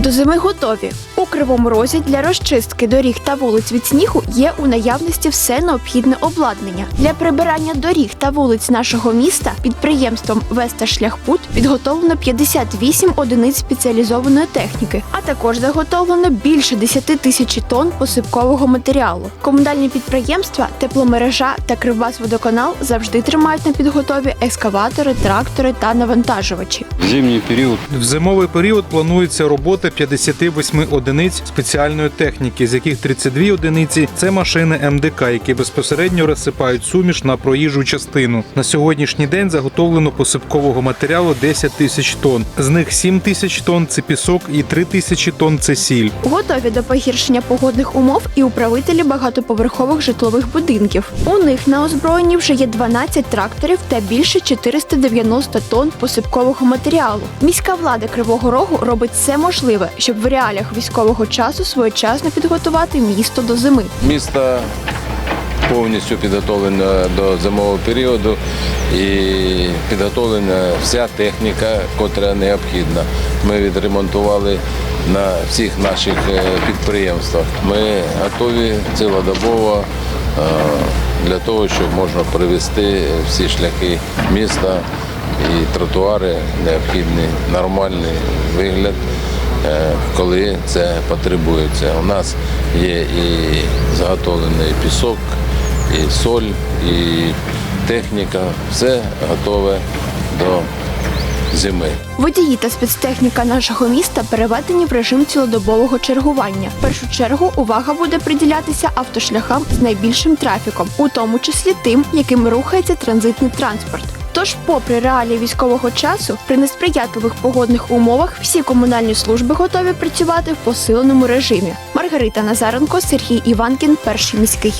До зими готові. У кривому розі для розчистки доріг та вулиць від снігу є у наявності все необхідне обладнання. Для прибирання доріг та вулиць нашого міста підприємством Веста Шляхпут підготовлено 58 одиниць спеціалізованої техніки, а також заготовлено більше 10 тисяч тонн посипкового матеріалу. Комунальні підприємства, тепломережа та Кривбасводоканал завжди тримають на підготові екскаватори, трактори та навантажувачі. В зимній період В зимовий період планується робота 58 одиниць спеціальної техніки, з яких 32 одиниці це машини МДК, які безпосередньо розсипають суміш на проїжджу частину. На сьогоднішній день заготовлено посипкового матеріалу 10 тисяч тонн. З них 7 тисяч тонн це пісок і 3 тисячі тонн це сіль. Готові до погіршення погодних умов і управителі багатоповерхових житлових будинків. У них на озброєнні вже є 12 тракторів та більше 490 тонн посипкового матеріалу. Міська влада Кривого Рогу робить все можливе, щоб в реаліях військового часу своєчасно підготувати місто до зими. Місто повністю підготовлене до зимового періоду і підготовлена вся техніка, котра необхідна. Ми відремонтували на всіх наших е, підприємствах. Ми готові цілодобово е, для того, щоб можна привести всі шляхи міста і тротуари необхідний нормальний вигляд. Е, коли це потребується. У нас є і заготовлений пісок, і соль, і техніка. Все готове до зими. Водії та спецтехніка нашого міста переведені в режим цілодобового чергування. В першу чергу увага буде приділятися автошляхам з найбільшим трафіком, у тому числі тим, яким рухається транзитний транспорт. Тож, попри реалії військового часу, при несприятливих погодних умовах всі комунальні служби готові працювати в посиленому режимі. Маргарита Назаренко, Сергій Іванкін, перший міський.